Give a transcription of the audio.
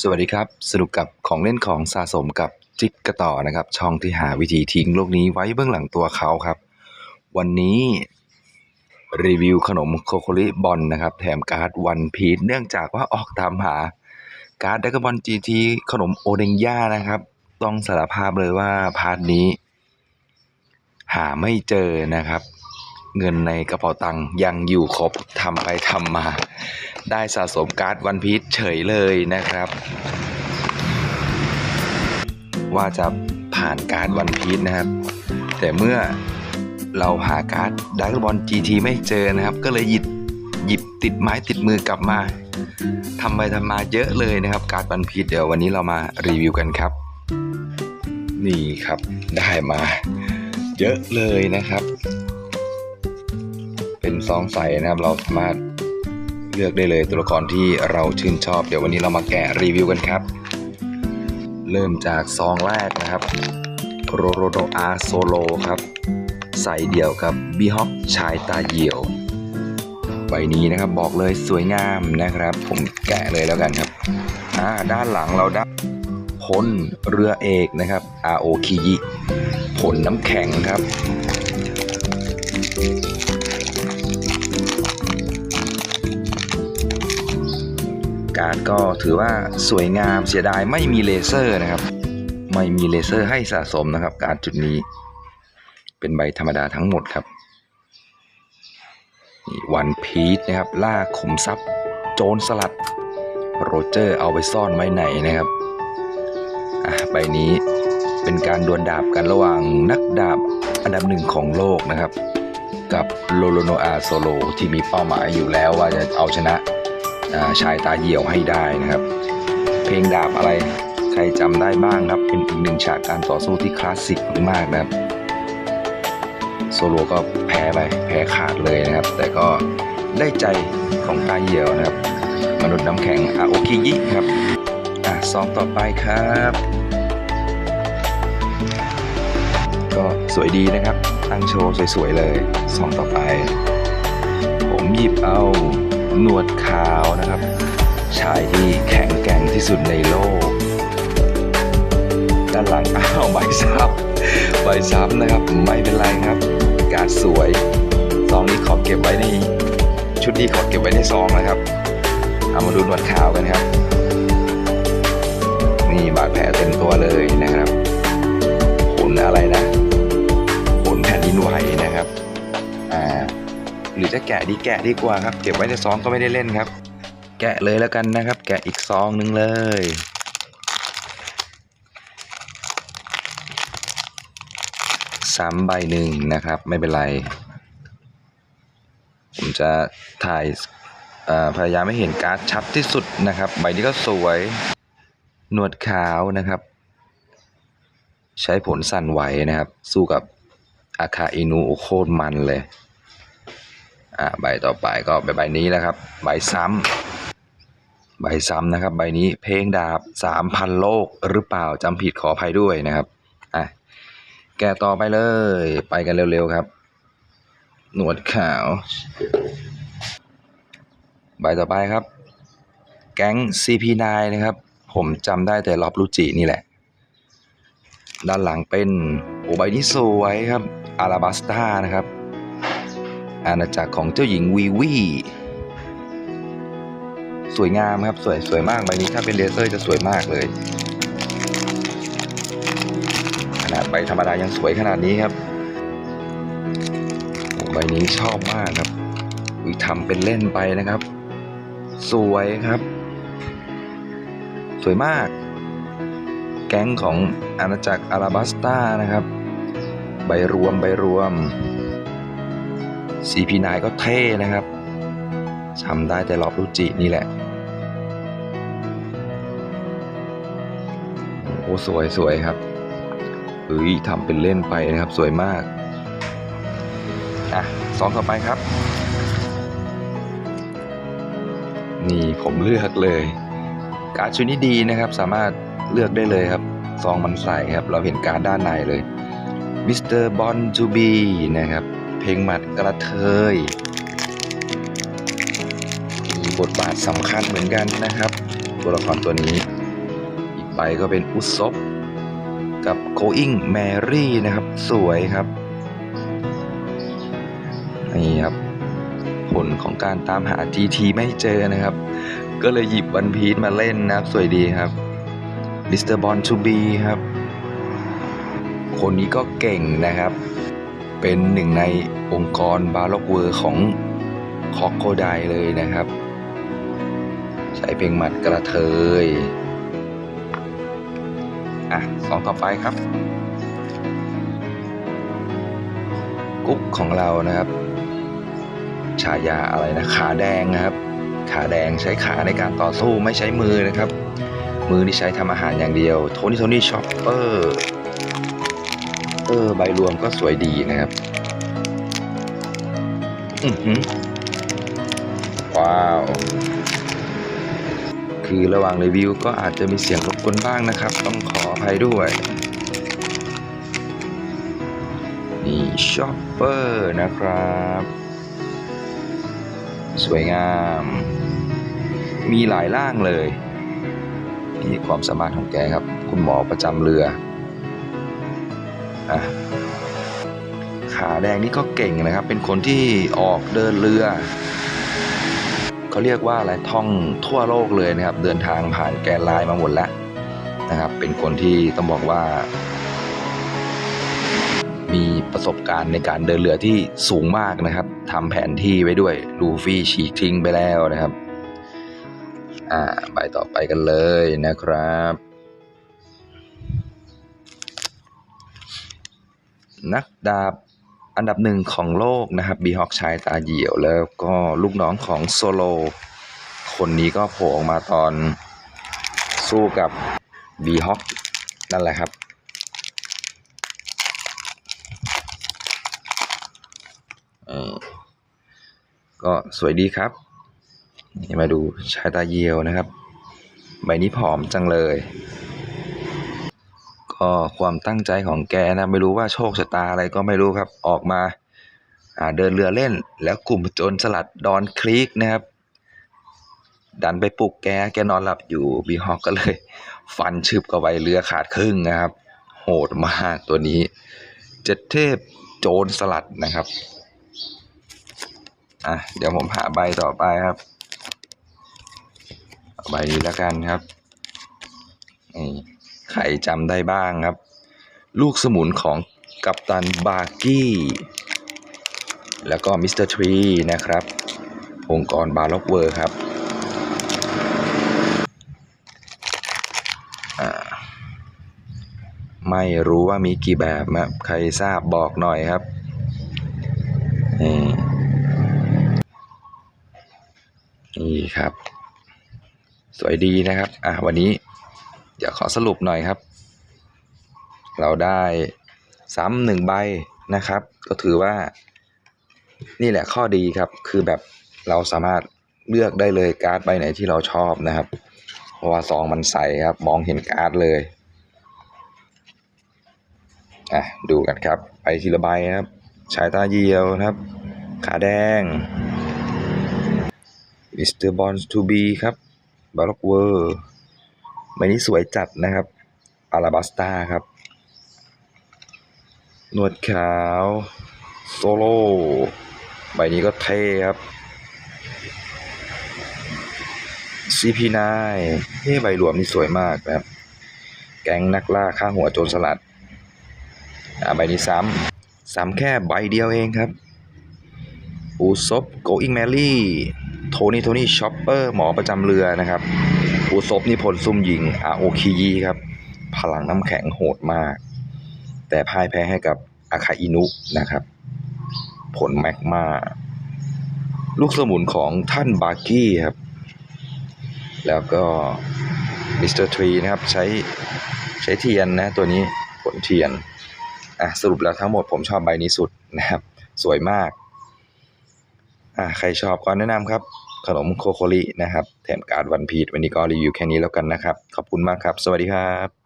สวัสดีครับ สนุกกับของเล่นของสะสมกับจิกกระต่อนะครับ ช่องที่หาวิธีทิ้งโลกนี้ไว้เบื้องหลังตัวเขาครับ วันนี้รีวิวขนมโคโคริบอลนะครับ แถมการ์ดวันพีชเนื่องจากว่าออกตามหาการ์ดดักบอลจีทีขนมโอเดงย่านะครับ ต้องสารภาพเลยว่าพาร์ทนี้ หาไม่เจอนะครับ เงินในกระเป๋าตังค์ยังอยู่ครบทำไปทำมา ได้สะสมการ์ดวันพีชเฉยเลยนะครับ ว่าจะผ่านการ์ดวันพีชนะครับ แต่เมื่อเราหาการ์ดดาร์กบอล GT ไม่เจอนะครับ ก็เลยหยิบหยิบติดไม้ติดมือกลับมาทำไปทำมาเยอะเลยนะครับ การ์ดวันพีชเดี๋ยววันนี้เรามารีวิวกันครับ นี่ครับได้มา เยอะเลยนะครับ เป็นซองใสนะครับ เราสามารถเลือกได้เลยตัวละครที่เราชื่นชอบ เดี๋ยววันนี้เรามาแกะรีวิวกันครับ เริ่มจากซองแรกนะครับโรโรโดอาโซโลครับ ใส่เดี่ยวกับบีฮอปชายตาเหี่ยว ใบนี้นะครับบอกเลยสวยงามนะครับ ผมแกะเลยแล้วกันครับอ่าด้านหลังเราได้พลเรือเอกนะครับอาโอคิยิผลน้ำแข็งครับารก็ถือว่าสวยงามเสียดายไม่มีเลเซอร์นะครับ ไม่มีเลเซอร์ให้สะสมนะครับ การจุดนี้ เป็นใบธรรมดาทั้งหมดครับวันพีชนะครับ ล่าขุมทรัพย์ โจรสลัด โรเจอร์เอาไปซ่อนไว้ไหนนะครับอะใบนี้เป็นการดวลดาบกันระหว่างนักดาบอันดับหนึ่งของโลกนะครับ กับโลโลโนอาโซโลที่มีเป้าหมายอยู่แล้วว่าจะเอาชนะ ชายตาเหี่ยวให้ได้นะครับ เพลงดาบอะไรใครจำได้บ้างครับ เป็นอีกหนึ่งฉากการต่อสู้ที่คลาสสิกมากๆนะครับ โซโลก็แพ้ไปแพ้ขาดเลยนะครับ แต่ก็ได้ใจของตาเหี่ยวนะครับ มนุษย์น้ำแข็งอาโอคิยิครับอะซองต่อไปครับ ก็สวยดีนะครับ ตั้งโชว์สวยๆเลยซองต่อไป ผมหยิบเอา หนวดขาวนะครับ ชายที่แข็งแกร่งที่สุดในโลก ด้านหลังอ้าวใบซ้ำใบซ้ำนะครับ ไม่เป็นไรครับ การสวยซองนี้ขอเก็บไว้ในชุดนี้ขอเก็บไว้ในซองนะครับ เอามาดูหนวดขาวกันครับนี่บาดแผลเต็มตัวเลยนะครับผลอะไรนะ รือจะแกะดีแกะดีกว่าครับ เก็บไว้ในซองก็ไม่ได้เล่นครับ แกะเลยแล้วกันนะครับ แกะอีกซองหนึ่งเลยซ้ำใบหนึ่งนะครับ ไม่เป็นไร ผมจะถ่ายพยายามให้เห็นการ์ดชัดที่สุดนะครับ ใบนี้ก็สวย หนวดขาวนะครับ ใช้ผลสั่นไหวนะครับ สู้กับอาคาอินูโคตรมันเลย อ่าใบต่อไปก็ใบใบนี้นะครับ ใบซ้ำใบซ้ำนะครับ ใบนี้เพลงดาบสามพันโลกหรือเปล่าจำผิดขออภัยด้วยนะครับอะแกต่อไปเลยไปกันเร็วๆครับ หนวดขาว ใบต่อไปครับ แก๊ง CP9 นะครับ ผมจำได้แต่รอบลูจินี่แหละ ด้านหลังเป็นโอใบนี้สวยครับอาราบัสตานะครับ อาณาจักรของเจ้าหญิงวีวีสวยงามครับสวยสวยมากใบนี้ถ้าเป็นเลเซอร์จะสวยมากเลยขนาดใบธรรมดายังสวยขนาดนี้ครับโอ้ใบนี้ชอบมากครับวิทำเป็นเล่นไปนะครับ สวยครับ สวยมาก แก๊งของอาณาจักรอาราบัสตานะครับ ใบรวมใบรวม CP9 ก็เท่นะครับทำได้แต่รอบรูจินี่แหละ โอ้สวยสวยครับเฮ้ยทำเป็นเล่นไปนะครับสวยมาก อะซองต่อไปครับ นี่ผมเลือกเลย การ์ดชุดนี้ดีนะครับ สามารถเลือกได้เลยครับซองมันใส่ครับ เราเห็นการ์ดด้านในเลยมิสเตอร์บอลจูบีนะครับ เพลงหมัดกระเทย มีบทบาทสำคัญเหมือนกันนะครับ ตัวละครตัวนี้ไปก็เป็นอุซบกับ Going Mary นะครับ สวยครับ นี่ครับ ผลของการตามหา GT ไม่เจอนะครับ ก็เลยหยิบวันพีชมาเล่นนะครับ สวยดีครับ Mr. Born to be ครับ คนนี้ก็เก่งนะครับ เป็นหนึ่งในองค์กรบาล็อกเวอร์ของคอกโกไดเลยนะครับ ใช้เพลงหมัดกระเทย อะสองต่อไปครับ กุ๊กของเรานะครับ ฉายาอะไรนะ ขาแดงนะครับ ขาแดงใช้ขาในการต่อสู้ไม่ใช้มือนะครับ มือที่ใช้ทำอาหารอย่างเดียว โทนี่โทนี่ช็อปเปอร์ ออใบรวมก็สวยดีนะครับ อือหือว้าว คือระหว่างรีวิวก็อาจจะมีเสียงรบกวนบ้างนะครับ ต้องขออภัยด้วย นี่ช็อปเปอร์นะครับ สวยงาม มีหลายร่างเลย นี่ความสามารถของแกครับ คุณหมอประจำเรือ อะขาแดงนี่ก็เก่งนะครับ เป็นคนที่ออกเดินเรือเขาเรียกว่าอะไรท่องทั่วโลกเลยนะครับ เดินทางผ่านแกนไลน์มาหมดแล้วนะครับ เป็นคนที่ต้องบอกว่า มีประสบการณ์ในการเดินเรือที่สูงมากนะครับทำแผนที่ไว้ด้วยลูฟี่ฉีกทิ้งไปแล้วนะครับ อ่าใบต่อไปกันเลยนะครับ นักดาบอันดับหนึ่งของโลกนะครับบีฮอกชายตาเหี่ยว แล้วก็ลูกน้องของโซโล คนนี้ก็โผล่ออกมาตอนสู้กับบีฮอกนั่นแหละครับเออก็สวยดีครับนี่มาดูชายตาเยียวนะครับ ใบนี้ผอมจังเลย ก็ความตั้งใจของแกนะไม่รู้ว่าโชคชะตาอะไรก็ไม่รู้ครับออกมาเดินเรือเล่น แล้วกลุ่มโจรสลัดดอนคลีกนะครับ ดันไปปลุกแกแกนอนหลับอยู่บีฮอกก็เลย ฟันชึบกับไวเรือขาดครึ่งนะครับ โหดมากตัวนี้ เจ็ดเทพโจรสลัดนะครับอะเดี๋ยวผมหาใบต่อไปครับใบนี้แล้วกันครับนี่ ใครจำได้บ้างครับ ลูกสมุนของกัปตันบาร์กี้ แล้วก็มิสเตอร์ทรีนะครับ องค์กรบาล็อกเวอร์ครับไม่รู้ว่ามีกี่แบบครับใครทราบบอกหน่อยครับนี่นี่ครับ สวยดีนะครับ อะวันนี้ ดี๋ยวขอสรุปหน่อยครับ เราได้ซ้ำหนึ่งใบนะครับ ก็ถือว่า นี่แหละข้อดีครับ คือแบบเราสามารถเลือกได้เลยการ์ดใบไหนที่เราชอบนะครับ เพราะว่าซองมันใสครับ มองเห็นการ์ดเลยอะดูกันครับ ไปทีละใบครับ ชายตาเยียวนะครับ ขาแดงมิสเตอร์บอนทูบีครับบาร็อกเวอร์ ใบนี้สวยจัดนะครับอาราบัสต้าครับหนวดขาวโซโล่ใบนี้ก็เท่ครับ CP9 เฮ้ใบรวมนี่สวยมากนะครับ แก๊งนักล่าฆ่าหัวโจรสลัดอ่าใบนี้ซ้ำซ้ำแค่ใบเดียวเองครับ อูซบโกอิงแมรี่ นี่โทนี่ช็อปเปอร์หมอประจำเรือนะครับอูซบนี่พลซุ่มยิงอาโอคิยีครับ พลังน้ำแข็งโหดมาก แต่พ่ายแพ้ให้กับอาคาอินุนะครับ ผลแมกมาลูกสมุนของท่านบาร์กี้ครับ แล้วก็มิสเตอร์ทรีนะครับใช้ใช้เทียนนะตัวนี้ผลเทียนอะสรุปแล้วทั้งหมดผมชอบใบนี้สุดนะครับ สวยมากอ่าใครชอบก็แนะนำครับ ขนมโคโคลินะครับ แถมการ์ดวันพีชวันนี้ก็รีวิวแค่นี้แล้วกันนะครับ ขอบคุณมากครับ สวัสดีครับ